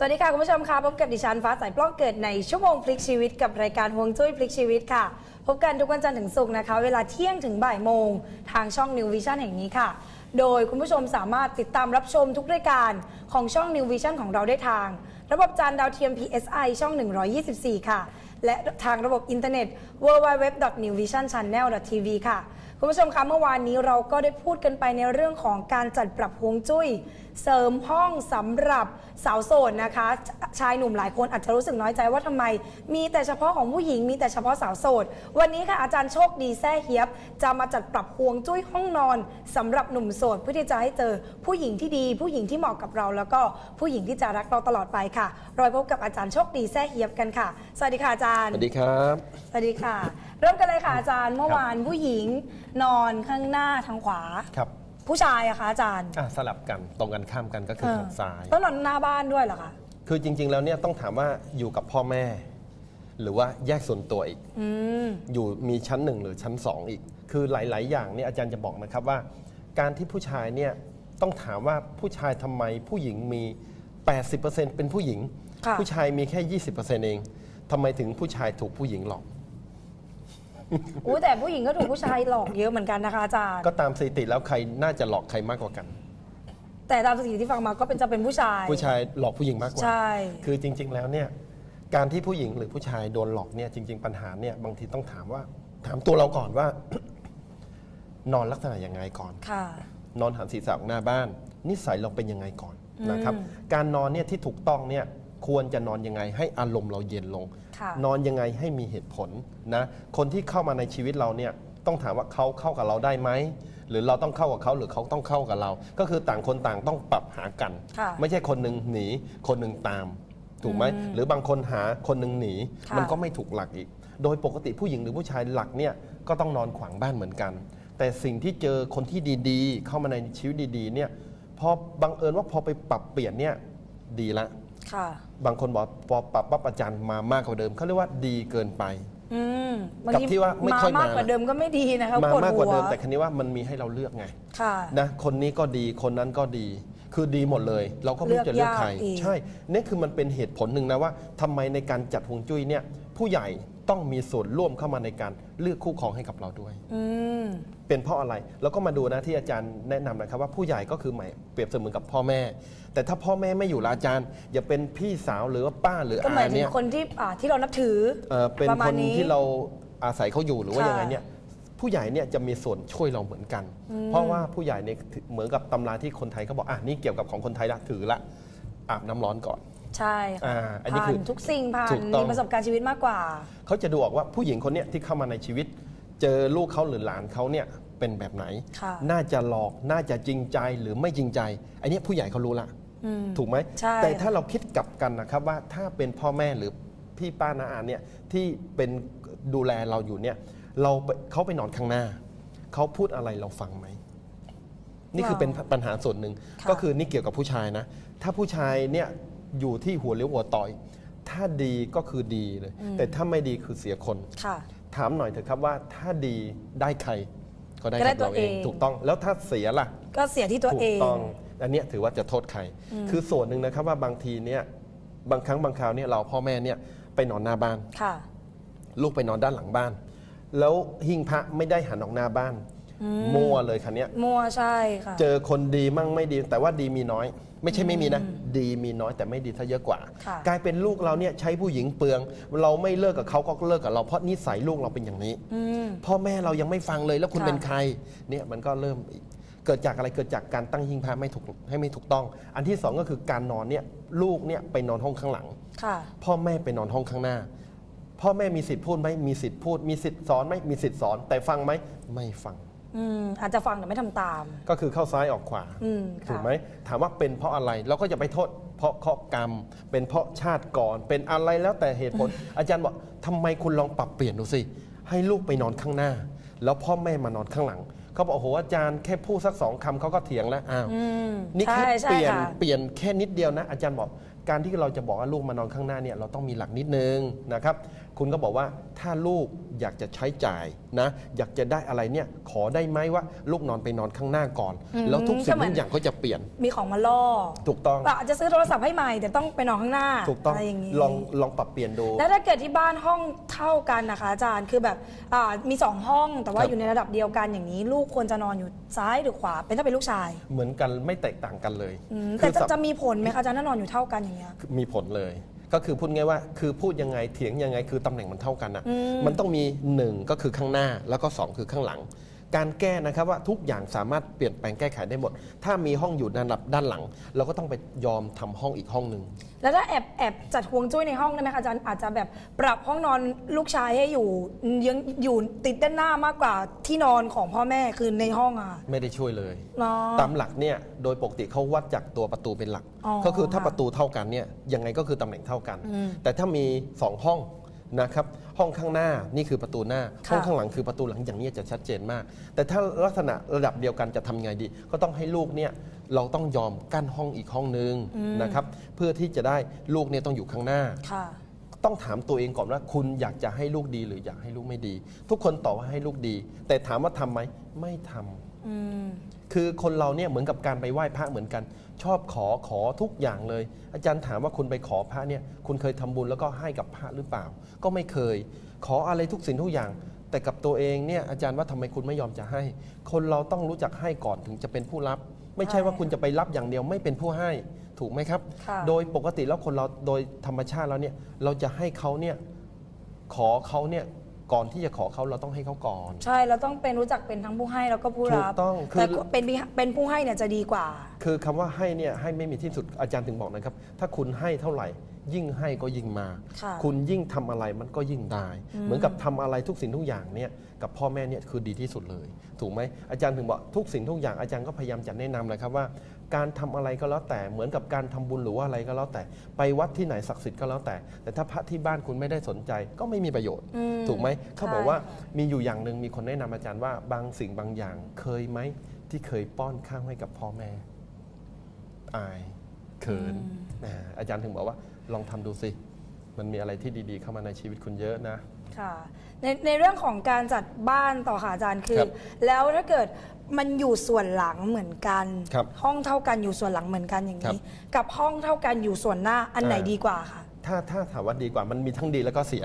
สวัสดีค่ะคุณผู้ชมค่ะพบกับดิฉันฟ้าใสปล้องเกิดในชั่วโมงพลิกชีวิตกับรายการฮวงจุ้ยพลิกชีวิตค่ะ พบกันทุกวันจันทร์ถึงศุกร์นะคะ เวลาเที่ยงถึงบ่ายโมง ทางช่อง New Vision แห่งนี้ค่ะ โดยคุณผู้ชมสามารถติดตามรับชมทุกรายการของช่อง New Vision ของเราได้ทาง ระบบจานดาวเทียม PSI ช่อง 124 ค่ะ และทางระบบอินเทอร์เน็ต www.newvisionchannel.tv ค่ะคุณผู้ชมคะเมื่อวานนี้เราก็ได้พูดกันไปในเรื่องของการจัดปรับฮวงจุ้ย เสริมห้องสำหรับสาวโสดนะคะ ชายหนุ่มหลายคนอาจจะรู้สึกน้อยใจว่าทำไม มีแต่เฉพาะของผู้หญิงมีแต่เฉพาะสาวโสด วันนี้ค่ะอาจารย์โชคดีแซ่เฮียบ จะมาจัดปรับฮวงจุ้ยห้องนอนสำหรับหนุ่มโสดเพื่อที่จะให้เจอผู้หญิงที่ดี ผู้หญิงที่เหมาะกับเรา แล้วก็ผู้หญิงที่จะรักเราตลอดไปค่ะเราไปพบกับอาจารย์โชคดีแซ่เฮียบกันค่ะสวัสดีค่ะอาจารสย์วัสดีครับสวัสดีค่ะ เริ่มกันเลยค่ะอาจารย์เมื่อวานผู้หญิงนอนข้างหน้าทางขวาครับ ผู้ชายอะคะอาจารย์อะสลับกันตรงกันข้ามกันก็คือทางซ้าย ต้องนอนหน้าบ้านด้วยเหรอคะคือจริง ๆ แล้วเนี่ยต้องถามว่าอยู่กับพ่อแม่ หรือว่าแยกส่วนตัวอีก อืม อยู่มีชั้นหนึ่งหรือชั้นสองอีก คือหลาย ๆ อย่างเนี่ยอาจารย์จะบอกนะครับว่า การที่ผู้ชายเนี่ยต้องถามว่าผู้ชายทำไมผู้หญิงมี 80%เป็นผู้หญิง ค่ะ ผู้ชายมีแค่ 20%เองทำไมถึงผู้ชายถูกผู้หญิงหลอก อู้แต่ผู้หญิงก็ถูกผู้ชายหลอกเยอะเหมือนกันนะคะอาจารย์ ก็ตามสถิติแล้วใครน่าจะหลอกใครมากกว่ากัน แต่ตามสถิติที่ฟังมาก็เป็นจะเป็นผู้ชาย ผู้ชายหลอกผู้หญิงมากกว่า ใช่ คือจริง ๆ แล้วเนี่ยการที่ผู้หญิงหรือผู้ชายโดนหลอกเนี่ยจริง ๆ ปัญหาเนี่ยบางทีต้องถามว่า ถามตัวเราก่อนว่า นอนลักษณะยังไงก่อน ค่ะ นอนหันศีรษะออกหน้าบ้าน นิสัยเราเป็นยังไงก่อนอืมนะครับ การนอนเนี่ยที่ถูกต้องเนี่ย ควรจะนอนยังไงให้อารมณ์เราเย็นลง ค่ะ นอนยังไงให้มีเหตุผลนะคนที่เข้ามาในชีวิตเราเนี่ยต้องถามว่าเขาเข้ากับเราได้ไหมหรือเราต้องเข้ากับเขาหรือเขาต้องเข้ากับเรา ก็คือต่างคนต่างต้องปรับหากัน ค่ะไม่ใช่คนหนึ่งหนีคนหนึ่งตาม ถูกไหมหรือบางคนหาคนหนึ่งหนีค่ะ มันก็ไม่ถูกหลักอีก โดยปกติผู้หญิงหรือผู้ชายหลักเนี่ยก็ต้องนอนขวางบ้านเหมือนกัน แต่สิ่งที่เจอคนที่ดีๆ เข้ามาในชีวิตดีๆเนี่ยพอบังเอิญว่าพอไปปรับเปลี่ยนเนี่ยดีละค่ะ บางคนบอกพอปรับปั๊บอาจารย์มามากกว่าเดิมเขาเรียกว่าดีเกินไปอืมบางกับทีที่ว่าไม่ค่อยมากมากว่าเดิมก็ไม่ดีนะคะมาปวดมากกว่าหัเดิมแต่คันนี้ว่ามันมีให้เราเลือกไงค่ะนะคนนี้ก็ดีคนนั้นก็ดี คือดีหมดเลย เราก็ไม่รู้จะเลือกใครเลือกยากอีกใช่นี่คือมันเป็นเหตุผลหนึ่งนะว่าทำไมในการจัดฮวงจุ้ยเนี่ยผู้ใหญ่ ต้องมีส่วนร่วมเข้ามาในการเลือกคู่ครองให้กับเราด้วย อืม เป็นเพราะอะไรแล้วก็มาดูนะที่อาจารย์แนะนำนะครับว่าผู้ใหญ่ก็คือหมายเปรียบเสมือนกับพ่อแม่ แต่ถ้าพ่อแม่ไม่อยู่ละอาจารย์ อย่าเป็นพี่สาวหรือว่าป้าหรือก็หมาอายถึงเนี่ยคนที่อ่าที่เรานับถือเอ่อเป็นประมาคณนนี้ ที่เราอาศัยเขาอยู่หรือว่าค่ะ ยังไงเนี่ยผู้ใหญ่เนี่ยจะมีส่วนช่วยเราเหมือนกัน เพราะว่าผู้ใหญ่เนี่ยเหมือนกับตำราที่คนไทยเขาบอกอะนี่เกี่ยวกับของคนไทยละถือละอาบน้ำร้อนก่อน ใช่ค่ะอ่าอันนี้ผ่าคืนอ ทุกสิ่งผ่าถูนกต้อง มีประสบการณ์ชีวิตมากกว่า เขาจะดูออกว่าผู้หญิงคนเนี้ยที่เข้ามาในชีวิต เจอลูกเขาหรือหลานเขาเนี่ยเป็นแบบไหน ค่ะ น่าจะหลอกน่าจะจริงใจหรือไม่จริงใจ อันนี้ผู้ใหญ่เขารู้ละ อืม ถูกไหม ใช่ แต่ถ้าเราคิดกลับกันนะครับว่าถ้าเป็นพ่อแม่หรือพี่ป้านาอาเนี่ยที่เป็นดูแลเราอยู่เนี่ยเราไปเขาไปนอนข้างหน้า เขาพูดอะไรเราฟังไหม นี่คือเป็นปัญหาส่วนหนึ่ง ค่ะ ก็คือนี่เกี่ยวกับผู้ชายนะ ถ้าผู้ชายเนี่ย อยู่ที่หัวเลี้ยวหัวต่อย ถ้าดีก็คือดีเลย แต่ถ้าไม่ดีคือเสียคน ค่ะ ถามหน่อยเถอะครับว่าถ้าดีได้ใคร ก็ได้ก็ได้กับเราตัวเองเองถูกต้องแล้วถ้าเสียล่ะ ก็เสียที่ตัวถูเอกงต้อง อันเนี้ยถือว่าจะโทษใคร คือส่วนหนึ่งนะครับว่าบางทีเนี่ยบางครั้งบางคราวเนี่ยเราพ่อแม่เนี่ยไปนอนหน้าบ้าน ค่ะ ลูกไปนอนด้านหลังบ้าน แล้วหิ้งพระไม่ได้หันออกหน้าบ้าน มั่วเลยคันนี้ยมัวใช่ค่ะ เจอคนดีมั่งไม่ดี แต่ว่าดีมีน้อย ไม่ใช่ไม่มีนะ ดีมีน้อยแต่ไม่ดีถ้าเยอะกว่า ค่ะ กลายเป็นลูกเราเนี่ยใช้ผู้หญิงเปลือง เราไม่เลิกกับเขาก็เลิกกับเราเพราะนิสัยลูกเราเป็นอย่างนี้ อืม พ่อแม่เรายังไม่ฟังเลยแล้วคุณค่ะ เป็นใครเนี่ยมันก็เริ่มอีกเกิดจากอะไรเกิดจากการตั้งหิ้งพระไม่ถูกให้ไม่ถูกต้อง อันที่สองก็คือการนอนเนี่ยลูกเนี่ยไปนอนห้องข้างหลัง ค่ะ พ่อแม่ไปนอนห้องข้างหน้า พ่อแม่มีสิทธิ์พูดไหมมีสิทธิ์พูด มีสิทธิ์สอนไหมมีสิทธิ์สอน แต่ฟังไหมไม่ฟัง อืมอาจจะฟังแต่ไม่ทำตาม ก็คือเข้าซ้ายออกขวา อืมค่ะ ถูกไหมถามว่าเป็นเพราะอะไรเราก็จะไปโทษ เพราะข้อกรรม เป็นเพราะชาติก่อน เป็นอะไรแล้วแต่เหตุผล อาจารย์บอกทำไมคุณลองปรับเปลี่ยนดูสิ ให้ลูกไปนอนข้างหน้า แล้วพ่อแม่มานอนข้างหลัง เขาบอกโอ้โหอาจารย์แค่พูดสักสองคำเขาก็เถียงแล้วอ้าว อืมนี่แค่ใช่ใช่เปลี่ยนค่ะ เปลี่ยนแค่นิดเดียวนะ อาจารย์บอกการที่เราจะบอกว่าลูกมานอนข้างหน้าเนี่ยเราต้องมีหลักนิดนึงนะครับ คุณก็บอกว่าถ้าลูกอยากจะใช้จ่ายนะ อยากจะได้อะไรเนี่ยขอได้ไหมว่าลูกนอนไปนอนข้างหน้าก่อนอืมแล้วทุกสิ่ก็งเหมือนทุกอย่างก็จะเปลี่ยน มีของมาล่อ ถูกต้องแบบอาจจะซื้อโทรศัพท์ให้ใหม่แต่ต้องไปนอนข้างหน้าถูกต้องอะไรอย่างนี้ลองลองปรับเปลี่ยนดู แล้วถ้าเกิดที่บ้านห้องเท่ากันนะคะอาจารย์คือแบบอ่ามีสองห้องแต่ว่าครับอยู่ในระดับเดียวกันอย่างนี้ ลูกควรจะนอนอยู่ซ้ายหรือขวา เป็นถ้าเป็นลูกชาย เหมือนกันไม่แตกต่างกันเลยอืมคืแต่อจะสับจะมีผลไหมคะอาจารย์ถ้านอนอยู่เท่ากันอย่างเงี้ยมีผลเลย ก็คือพูดง่ายว่าคือพูดยังไงเถียงยังไงคือตำแหน่งมันเท่ากันนะอืมมันต้องมีหนึ่งก็คือข้างหน้าแล้วก็สองคือข้างหลัง การแก้นะครับว่าทุกอย่างสามารถเปลี่ยนแปลงแก้ไขได้หมด ถ้ามีห้องอยู่ด้านหลับด้านหลัง เราก็ต้องไปยอมทำห้องอีกห้องหนึ่ง แล้วถ้าแอบแอบจัดฮวงจุ้ยในห้องได้ไหมคะอาจารย์อาจจะแบบปรับห้องนอนลูกชายให้อยู่ยังอยู่ติดด้านหน้ามากกว่าที่นอนของพ่อแม่คือในห้องอะค่ะไม่ได้ช่วยเลย เนาะ ตามหลักเนี่ยโดยปกติเขาวัดจากตัวประตูเป็นหลัก อ๋อก็คือถ้าค่ะประตูเท่ากันเนี่ยยังไงก็คือตำแหน่งเท่ากันอืมแต่ถ้ามี 2 ห้อง นะครับห้องข้างหน้านี่คือประตูหน้าค่ะห้องข้างหลังคือประตูหลังอย่างนี้จะชัดเจนมาก แต่ถ้าลักษณะระดับเดียวกันจะทำไงดี ก็ต้องให้ลูกเนี่ยเราต้องยอมกั้นห้องอีกห้องนึงนะครับเพื่อที่จะได้ลูกเนี่ยต้องอยู่ข้างหน้าค่ะต้องถามตัวเองก่อนว่าคุณอยากจะให้ลูกดีหรืออยากให้ลูกไม่ดี ทุกคนตอบว่าให้ลูกดี แต่ถามว่าทำไหมไม่ทำอืม คือคนเราเนี่ยเหมือนกับการไปไหว้พระเหมือนกัน ชอบขอขอทุกอย่างเลย อาจารย์ถามว่าคุณไปขอพระเนี่ยคุณเคยทำบุญแล้วก็ให้กับพระหรือเปล่า ก็ไม่เคย ขออะไรทุกสิ่งทุกอย่าง แต่กับตัวเองเนี่ยอาจารย์ว่าทำไมคุณไม่ยอมจะให้ คนเราต้องรู้จักให้ก่อนถึงจะเป็นผู้รับ ไม่ใช่ว่าคุณจะไปรับอย่างเดียวไม่เป็นผู้ให้ถูกไหมครับค่ะโดยปกติแล้วคนเราโดยธรรมชาติแล้วเนี่ยเราจะให้เขาเนี่ยขอเขาเนี่ย ก่อนที่จะขอเขาเราต้องให้เขาก่อน ใช่เราต้องเป็นรู้จักเป็นทั้งผู้ให้แล้วก็ผู้รับถูกต้องคือ แต่เป็นเป็นผู้ให้เนี่ยจะดีกว่า คือคำว่าให้เนี่ยให้ไม่มีที่สุดอาจารย์ถึงบอกนะครับ ถ้าคุณให้เท่าไหร่ ยิ่งให้ก็ยิ่งมา ค่ะคุณยิ่งทำอะไรมันก็ยิ่งได้ เหมือนกับทำอะไรทุกสิ่งทุกอย่างเนี่ยกับพ่อแม่เนี่ยคือดีที่สุดเลย ถูกไหมอาจารย์ถึงบอกทุกสิ่งทุกอย่างอาจารย์ก็พยายามจะแนะนำเลยครับว่า การทำอะไรก็แล้วแต่เหมือนกับการทำบุญหรือว่าอะไรก็แล้วแต่ ไปวัดที่ไหนศักดิ์สิทธิ์ก็แล้วแต่ แต่ถ้าพระที่บ้านคุณไม่ได้สนใจก็ไม่มีประโยชน์ อืมถูกไหมเขาบอกว่า ใช่ค่ะมีอยู่อย่างหนึ่งมีคนแนะนำอาจารย์ว่าบางสิ่งบางอย่างเคยไหมที่เคยป้อนข้าวให้กับพ่อแม่ อายเขินอ่าอาจารย์ถึงบอกว่า ลองทำดูสิ มันมีอะไรที่ดีๆ เข้ามาในชีวิตคุณเยอะนะ ค่ะในในเรื่องของการจัดบ้านต่อค่ะอาจารย์คือ ครับแล้วถ้าเกิดมันอยู่ส่วนหลังเหมือนกัน ครับห้องเท่ากันอยู่ส่วนหลังเหมือนกันอย่างครันี้บกับห้องเท่ากันอยู่ส่วนหน้าอันไหนอ่า ดีกว่าค่ะ ถ้าถ้าถามว่าดีกว่ามันมีทั้งดีแล้วก็เสีย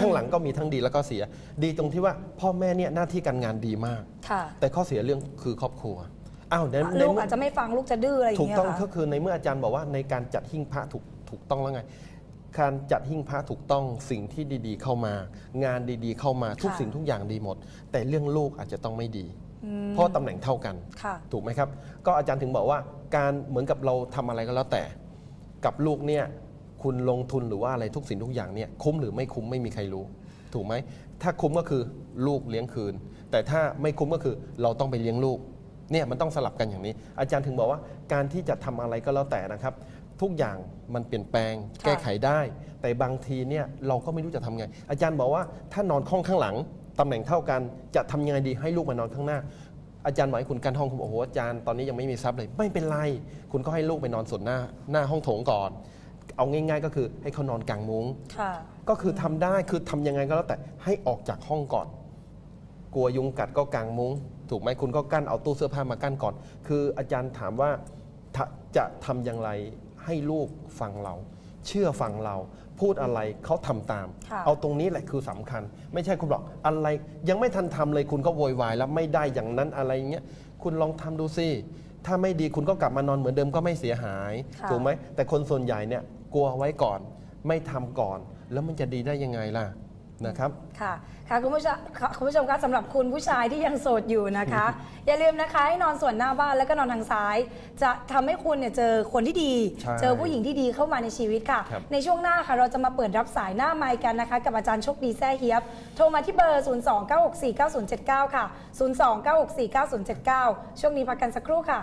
ข้างหลังก็มีทั้งดีแล้วก็เสีย ดีตรงที่ว่าพ่อแม่เนี่ยหน้าที่การงานดีมาก ค่ะแต่ข้อเสียเรื่องคือครอบครัวอ้าวในในลูกเมื่ออาจจะไม่ฟังลูกจะดื้ออะไรอย่าถูงกเงี้ยต้องค่ะ ก็คือในเมื่ออาจารย์บอกว่าในการจัดหิ้งพระถูก ถูกต้องแล้วไง การจัดหิ้งพระถูกต้องสิ่งที่ดีๆ เข้ามา งานดีๆ เข้ามาทุกค่ะสิ่งทุกอย่างดีหมด แต่เรื่องลูกอาจจะต้องไม่ดี เพราะตำแหน่งเท่ากันค่ะถูกไหมครับ ก็อาจารย์ถึงบอกว่าการเหมือนกับเราทำอะไรก็แล้วแต่ กับลูกเนี่ยคุณลงทุนหรือว่าอะไรทุกสิ่งทุกอย่างเนี่ยคุ้มหรือไม่คุ้มไม่มีใครรู้ ถูกไหมถ้าคุ้มก็คือลูกเลี้ยงคืน แต่ถ้าไม่คุ้มก็คือเราต้องไปเลี้ยงลูกเนี่ยมันต้องสลับกันอย่างนี้ อาจารย์ถึงบอกว่าการที่จะทำอะไรก็แล้วแต่นะครับ ทุกอย่างมันเปลี่ยนแปลง ค่ะ แก้ไขได้ แต่บางทีเนี่ยเราก็ไม่รู้จะทำไง อาจารย์บอกว่าถ้านอนห้องข้างหลังตำแหน่งเท่ากัน จะทำยังไงดีให้ลูกมานอนข้างหน้า อาจารย์บอกให้คุณกั้นห้องคุณบอกโอ้โหอาจารย์ตอนนี้ยังไม่มีทรัพย์เลยไม่เป็นไร คุณก็ให้ลูกไปนอนส่วนหน้าหน้าห้องโถงก่อน เอาง่าย ๆ ก็คือให้เขานอนกลางมุ้ง ค่ะ ก็คือทำได้คือทำยังไงก็แล้วแต่ให้ออกจากห้องก่อน กลัวยุงกัดก็กางมุ้ง ถูกไหมคุณก็กั้นเอาตู้เสื้อผ้ามากั้นก่อน คืออาจารย์ถามว่าถ้าจะทำอย่างไร ให้ลูกฟังเรา เชื่อฟังเรา พูดอะไรเขาทำตามค่ะเอาตรงนี้แหละคือสำคัญ ไม่ใช่คุณบอกอะไรยังไม่ทันทำเลยคุณก็โวยวายแล้วไม่ได้อย่างนั้นอะไรเงี้ยคุณลองทำดูสิถ้าไม่ดีคุณก็กลับมานอนเหมือนเดิมก็ไม่เสียหายค่ะถูกไหมแต่คนส่วนใหญ่เนี่ยกลัวไว้ก่อน ไม่ทำก่อน แล้วมันจะดีได้ยังไงล่ะ นะครับ ค่ะ ค่ะคุณผู้ชมค่ะคุณผู้ชมคะสำหรับคุณผู้ชายที่ยังโสดอยู่นะคะ อย่าลืมนะคะให้นอนส่วนหน้าบ้านแล้วก็นอนทางซ้าย จะทำให้คุณเนี่ยเจอคนที่ดี ใช่เจอผู้หญิงที่ดีเข้ามาในชีวิตค่ะ ครับ ในช่วงหน้าค่ะเราจะมาเปิดรับสายหน้าไมค์กันนะคะ กับอาจารย์โชคดีแซ่เฮียบ โทรมาที่เบอร์ 029649079 ค่ะ 029649079 ช่วงนี้พักกันสักครู่ค่ะ